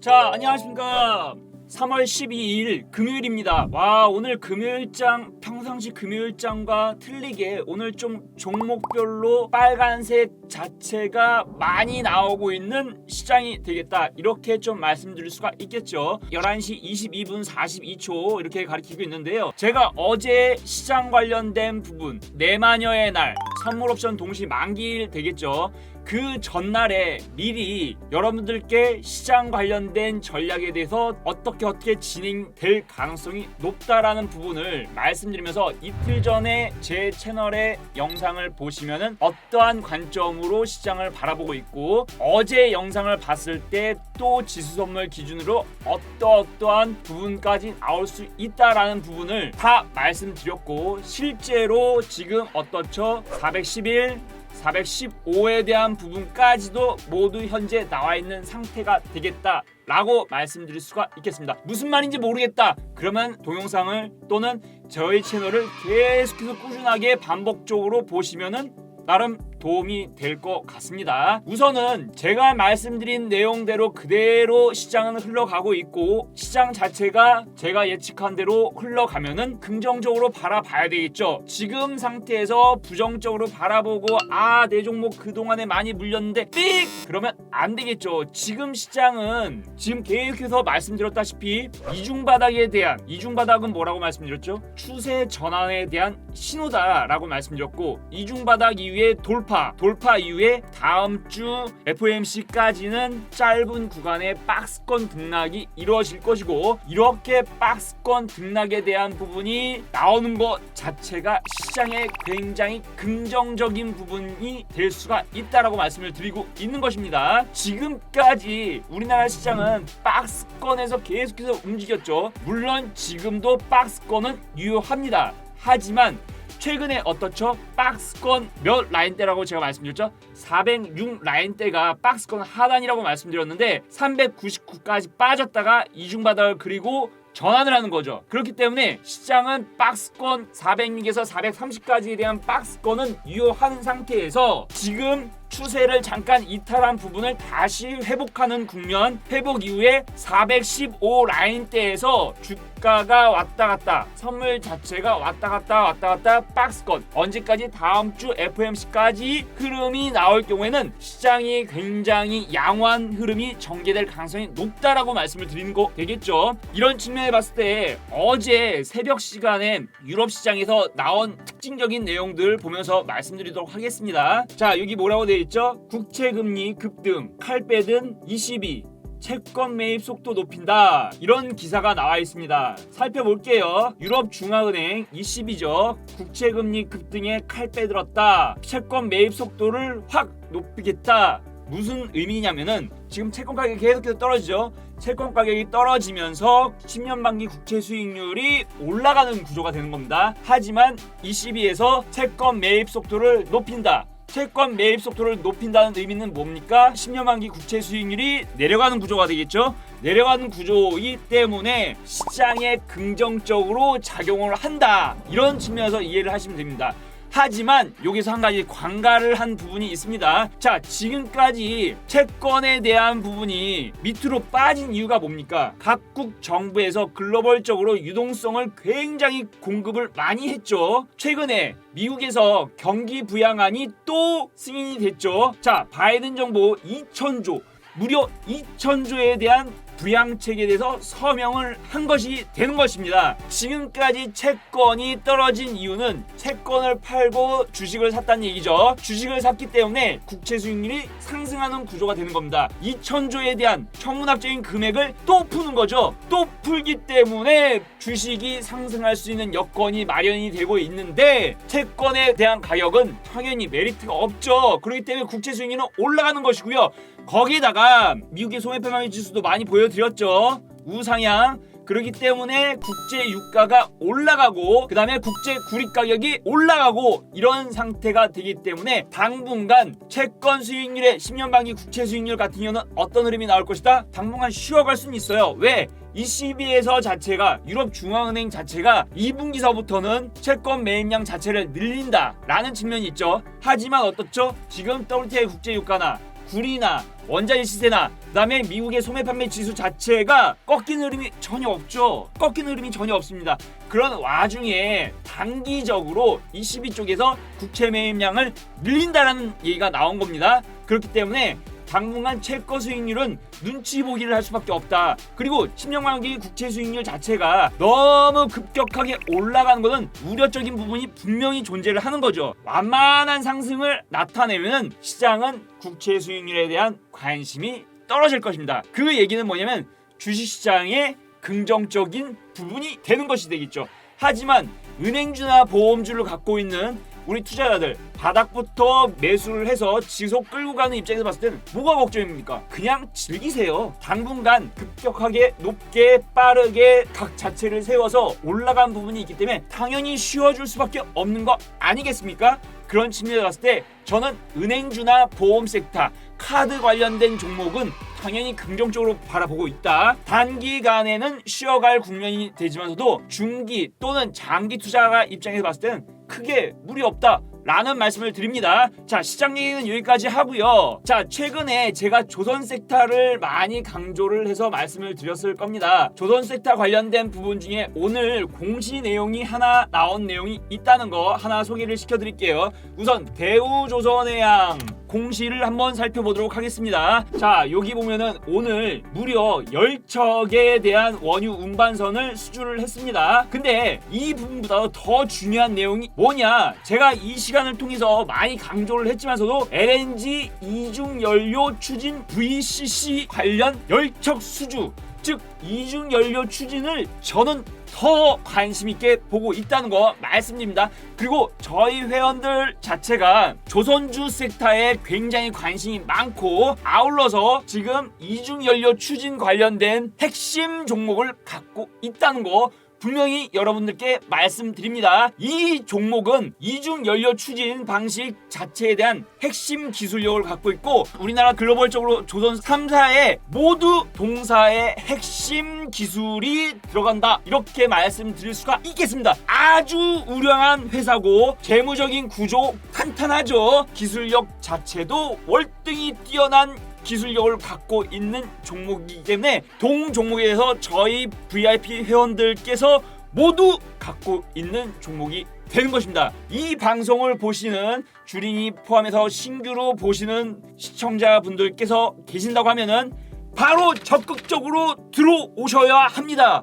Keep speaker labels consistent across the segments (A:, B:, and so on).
A: 자, 안녕하십니까. 3월 12일 금요일입니다. 와, 오늘 금요일장 평상시 금요일장과 틀리게 오늘 좀 종목별로 빨간색 자체가 많이 나오고 있는 시장이 되겠다. 이렇게 좀 말씀드릴 수가 있겠죠. 11시 22분 42초 이렇게 가리키고 있는데요. 제가 어제 시장 관련된 부분 내마녀의 날 선물 옵션 동시 만기일 되겠죠. 그 전날에 미리 여러분들께 시장 관련된 전략에 대해서 어떻게 어떻게 진행될 가능성이 높다라는 부분을 말씀드리면서 이틀 전에 제 채널의 영상을 보시면은 어떠한 관점으로 시장을 바라보고 있고 어제 영상을 봤을 때 또 지수 선물 기준으로 어떠어떠한 부분까지 나올 수 있다라는 부분을 다 말씀드렸고 실제로 지금 어떻죠? 411 415에 대한 부분까지도 모두 현재 나와 있는 상태가 되겠다. 라고 말씀드릴 수가 있겠습니다. 무슨 말인지 모르겠다. 그러면 동영상을 또는 저희 채널을 계속해서 꾸준하게 반복적으로 보시면은 나름 도움이 될 것 같습니다. 우선은 제가 말씀드린 내용대로 그대로 시장은 흘러가고 있고 시장 자체가 제가 예측한 대로 흘러가면은 긍정적으로 바라봐야 되겠죠. 지금 상태에서 부정적으로 바라보고 아 내 종목 그동안에 많이 물렸는데 삑 그러면 안 되겠죠. 지금 시장은 지금 계속해서 말씀드렸다시피 이중 바닥에 대한 이중 바닥은 뭐라고 말씀드렸죠? 추세 전환에 대한 신호다라고 말씀드렸고 이중 바닥 이후에 돌파 돌파 이후에 다음 주 FOMC까지는 짧은 구간의 박스권 등락이 이루어질 것이고 이렇게 박스권 등락에 대한 부분이 나오는 것 자체가 시장에 굉장히 긍정적인 부분이 될 수가 있다라고 말씀을 드리고 있는 것입니다. 지금까지 우리나라 시장은 박스권에서 계속해서 움직였죠. 물론 지금도 박스권은 유효합니다. 하지만 최근에 어떻죠? 박스권 몇 라인대라고 제가 말씀드렸죠? 406 라인대가 박스권 하단이라고 말씀드렸는데 399까지 빠졌다가 이중 바닥을 그리고 전환을 하는 거죠. 그렇기 때문에 시장은 박스권 406에서 430까지에 대한 박스권은 유효한 상태에서 지금 추세를 잠깐 이탈한 부분을 다시 회복하는 국면 회복 이후에 415 라인대에서 주 가가 왔다 갔다 선물 자체가 왔다 갔다 왔다 갔다 박스권. 언제까지? 다음 주 FMC까지 흐름이 나올 경우에는 시장이 굉장히 양호한 흐름이 전개될 가능성이 높다라고 말씀을 드리는 거 되겠죠? 이런 측면에 봤을 때 어제 새벽 시간에 유럽 시장에서 나온 특징적인 내용들 보면서 말씀드리도록 하겠습니다. 자 여기 뭐라고 되어 있죠? 국채 금리 급등, 칼 빼든 22, 채권 매입 속도 높인다. 이런 기사가 나와 있습니다. 살펴볼게요. 유럽 중앙은행 22죠. 국채 금리 급등에 칼 빼들었다. 채권 매입 속도를 확 높이겠다. 무슨 의미냐면은 지금 채권 가격이 계속해서 떨어지죠. 채권 가격이 떨어지면서 10년 만기 국채 수익률이 올라가는 구조가 되는 겁니다. 하지만 22에서 채권 매입 속도를 높인다. 채권 매입 속도를 높인다는 의미는 뭡니까? 10년 만기 국채 수익률이 내려가는 구조가 되겠죠. 내려가는 구조이기 때문에 시장에 긍정적으로 작용을 한다. 이런 측면에서 이해를 하시면 됩니다. 하지만 여기서 한 가지 관가를 한 부분이 있습니다. 자, 지금까지 채권에 대한 부분이 밑으로 빠진 이유가 뭡니까? 각국 정부에서 글로벌적으로 유동성을 굉장히 공급을 많이 했죠. 최근에 미국에서 경기 부양안이 또 승인이 됐죠. 자, 바이든 정부 2천조 무려 2천조에 대한 부양책에 대해서 서명을 한 것이 되는 것입니다. 지금까지 채권이 떨어진 이유는 채권을 팔고 주식을 샀다는 얘기죠. 주식을 샀기 때문에 국채 수익률이 상승하는 구조가 되는 겁니다. 2천조에 대한 천문학적인 금액을 또 푸는 거죠. 또 풀기 때문에 주식이 상승할 수 있는 여건이 마련이 되고 있는데 채권에 대한 가격은 당연히 메리트가 없죠. 그렇기 때문에 국채 수익률은 올라가는 것이고요. 거기다가 미국의 소매표망의 지수도 많이 보여드렸죠. 우상향 그렇기 때문에 국제 유가가 올라가고 그다음에 국제 구리 가격이 올라가고 이런 상태가 되기 때문에 당분간 채권 수익률의 10년 만기 국채 수익률 같은 경우는 어떤 흐름이 나올 것이다. 당분간 쉬어갈 수는 있어요. 왜? ECB에서 자체가 유럽 중앙은행 자체가 2분기서부터는 채권 매입량 자체를 늘린다라는 측면이 있죠. 하지만 어떻죠? 지금 WTI 국제 유가나 구리나 원자재 시세나 그다음에 미국의 소매 판매 지수 자체가 꺾인 흐름이 전혀 없죠. 꺾인 흐름이 전혀 없습니다. 그런 와중에 단기적으로 ECB 쪽에서 국채 매입량을 늘린다라는 얘기가 나온 겁니다. 그렇기 때문에 당분간 채권 수익률은 눈치 보기를 할 수밖에 없다. 그리고 10년 만기 국채 수익률 자체가 너무 급격하게 올라가는 것은 우려적인 부분이 분명히 존재를 하는 거죠. 완만한 상승을 나타내면 시장은 국채 수익률에 대한 관심이 떨어질 것입니다. 그 얘기는 뭐냐면 주식시장의 긍정적인 부분이 되는 것이 되겠죠. 하지만 은행주나 보험주를 갖고 있는 우리 투자자들 바닥부터 매수를 해서 지속 끌고 가는 입장에서 봤을 때는 뭐가 걱정입니까? 그냥 즐기세요. 당분간 급격하게 높게 빠르게 각 자체를 세워서 올라간 부분이 있기 때문에 당연히 쉬워줄 수밖에 없는 거 아니겠습니까? 그런 측면에서 봤을 때 저는 은행주나 보험 섹터, 카드 관련된 종목은 당연히 긍정적으로 바라보고 있다. 단기간에는 쉬어갈 국면이 되지만서도 중기 또는 장기 투자가 입장에서 봤을 때는 크게 무리 없다. 라는 말씀을 드립니다. 자, 시장 얘기는 여기까지 하고요. 자, 최근에 제가 조선 섹터를 많이 강조를 해서 말씀을 드렸을 겁니다. 조선 섹터 관련된 부분 중에 오늘 공시 내용이 하나 나온 내용이 있다는 거 하나 소개를 시켜 드릴게요. 우선 대우조선해양 공시를 한번 살펴보도록 하겠습니다. 자, 여기 보면은 오늘 무려 10척에 대한 원유 운반선을 수주를 했습니다. 근데 이 부분보다 더 중요한 내용이 뭐냐? 제가 이 시간 을 통해서 많이 강조를 했지만서도 LNG 이중 연료 추진 VCC 관련 10척 수주 즉 이중 연료 추진을 저는 더 관심 있게 보고 있다는 거 말씀드립니다. 그리고 저희 회원들 자체가 조선주 섹터에 굉장히 관심이 많고 아울러서 지금 이중 연료 추진 관련된 핵심 종목을 갖고 있다는 거 분명히 여러분들께 말씀드립니다. 이 종목은 이중 연료 추진 방식 자체에 대한 핵심 기술력을 갖고 있고 우리나라 글로벌적으로 조선 3사의 모두 동사의 핵심 기술이 들어간다. 이렇게 말씀드릴 수가 있겠습니다. 아주 우량한 회사고 재무적인 구조 탄탄하죠. 기술력 자체도 월등히 뛰어난 기술력을 갖고 있는 종목이기 때문에 동 종목에서 저희 VIP 회원들께서 모두 갖고 있는 종목이 되는 것입니다. 이 방송을 보시는 주린이 포함해서 신규로 보시는 시청자분들께서 계신다고 하면은 바로 적극적으로 들어오셔야 합니다.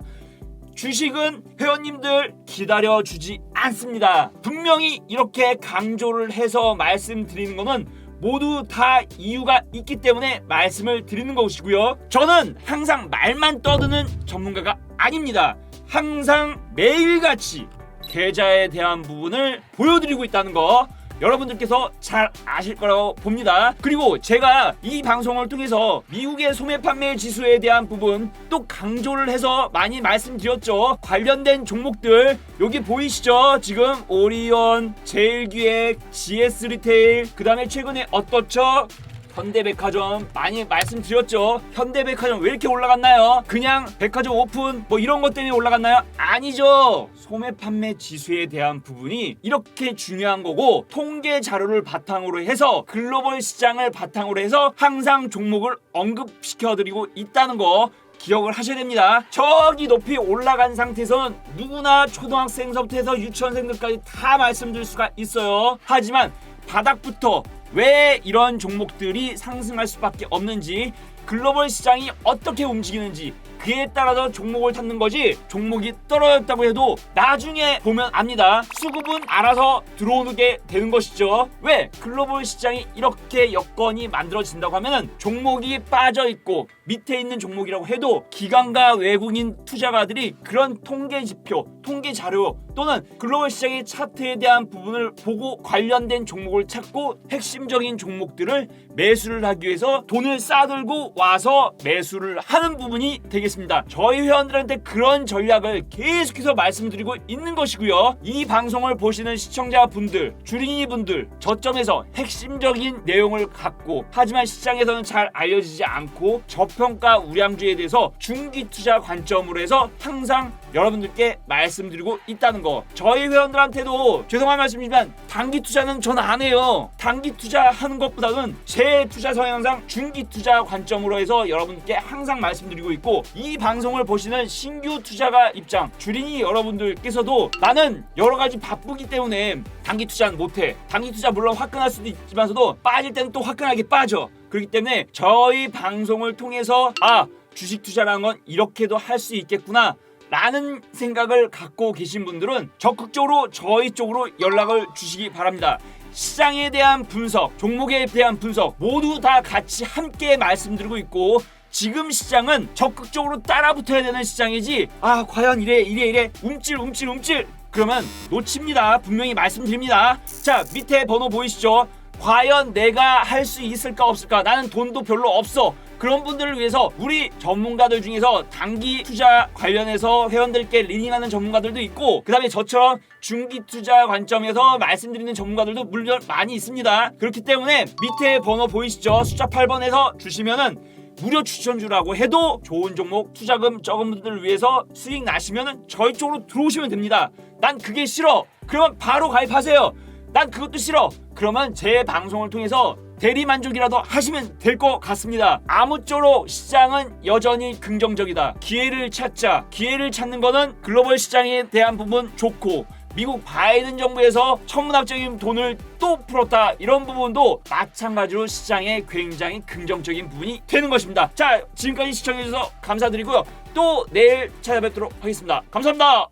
A: 주식은 회원님들 기다려 주지 않습니다. 분명히 이렇게 강조를 해서 말씀드리는 거는 모두 다 이유가 있기 때문에 말씀을 드리는 것이고요. 저는 항상 말만 떠드는 전문가가 아닙니다. 항상 매일같이 계좌에 대한 부분을 보여드리고 있다는 거 여러분들께서 잘 아실 거라고 봅니다. 그리고 제가 이 방송을 통해서 미국의 소매 판매 지수에 대한 부분 또 강조를 해서 많이 말씀드렸죠. 관련된 종목들 여기 보이시죠? 지금 오리온, 제일기획, GS 리테일, 그 다음에 최근에 어떻죠? 현대백화점 많이 말씀드렸죠. 현대백화점 왜 이렇게 올라갔나요? 그냥 백화점 오픈 뭐 이런 것 때문에 올라갔나요? 아니죠. 소매 판매 지수에 대한 부분이 이렇게 중요한 거고 통계 자료를 바탕으로 해서 글로벌 시장을 바탕으로 해서 항상 종목을 언급시켜 드리고 있다는 거 기억을 하셔야 됩니다. 저기 높이 올라간 상태에서는 누구나 초등학생서부터 해서 유치원생들까지 다 말씀드릴 수가 있어요. 하지만 바닥부터 왜 이런 종목들이 상승할 수밖에 없는지 글로벌 시장이 어떻게 움직이는지 그에 따라서 종목을 찾는 거지 종목이 떨어졌다고 해도 나중에 보면 압니다 수급은 알아서 들어오게 되는 것이죠 왜 글로벌 시장이 이렇게 여건이 만들어진다고 하면은 종목이 빠져 있고 밑에 있는 종목이라고 해도 기관과 외국인 투자가들이 그런 통계 지표 통계 자료 또는 글로벌 시장의 차트에 대한 부분을 보고 관련된 종목을 찾고 핵심적인 종목들을 매수를 하기 위해서 돈을 싸들고 와서 매수를 하는 부분이 되겠습니다. 알겠습니다. 저희 회원들한테 그런 전략을 계속해서 말씀드리고 있는 것이고요. 이 방송을 보시는 시청자분들, 주린이 분들 저점에서 핵심적인 내용을 갖고 하지만 시장에서는 잘 알려지지 않고 저평가 우량주에 대해서 중기 투자 관점으로 해서 항상 여러분들께 말씀드리고 있다는 거. 저희 회원들한테도 죄송한 말씀이지만 단기 투자는 전 안 해요. 단기 투자 하는 것보다는 제 투자 성향상 중기 투자 관점으로 해서 여러분께 항상 말씀드리고 있고 이 방송을 보시는 신규 투자가 입장 주린이 여러분들께서도 나는 여러 가지 바쁘기 때문에 단기 투자는 못해. 단기 투자 물론 화끈할 수도 있지만서도 빠질 때는 또 화끈하게 빠져. 그렇기 때문에 저희 방송을 통해서 아 주식 투자라는 건 이렇게도 할 수 있겠구나. 라는 생각을 갖고 계신 분들은 적극적으로 저희 쪽으로 연락을 주시기 바랍니다. 시장에 대한 분석, 종목에 대한 분석 모두 다 같이 함께 말씀드리고 있고 지금 시장은 적극적으로 따라붙어야 되는 시장이지 아 과연 이래 이래 이래 움찔 움찔 움찔 그러면 놓칩니다. 분명히 말씀드립니다. 자 밑에 번호 보이시죠? 과연 내가 할 수 있을까 없을까? 나는 돈도 별로 없어. 그런 분들을 위해서 우리 전문가들 중에서 단기 투자 관련해서 회원들께 리딩하는 전문가들도 있고 그다음에 저처럼 중기 투자 관점에서 말씀드리는 전문가들도 물론 많이 있습니다. 그렇기 때문에 밑에 번호 보이시죠? 숫자 8번에서 주시면은 무료 추천주라고 해도 좋은 종목 투자금 적은 분들을 위해서 수익 나시면은 저희 쪽으로 들어오시면 됩니다. 난 그게 싫어. 그러면 바로 가입하세요. 난 그것도 싫어. 그러면 제 방송을 통해서 대리 만족이라도 하시면 될 것 같습니다. 아무쪼록 시장은 여전히 긍정적이다. 기회를 찾자. 기회를 찾는 거는 글로벌 시장에 대한 부분 좋고 미국 바이든 정부에서 천문학적인 돈을 또 풀었다 이런 부분도 마찬가지로 시장에 굉장히 긍정적인 부분이 되는 것입니다. 자 지금까지 시청해주셔서 감사드리고요. 또 내일 찾아뵙도록 하겠습니다. 감사합니다.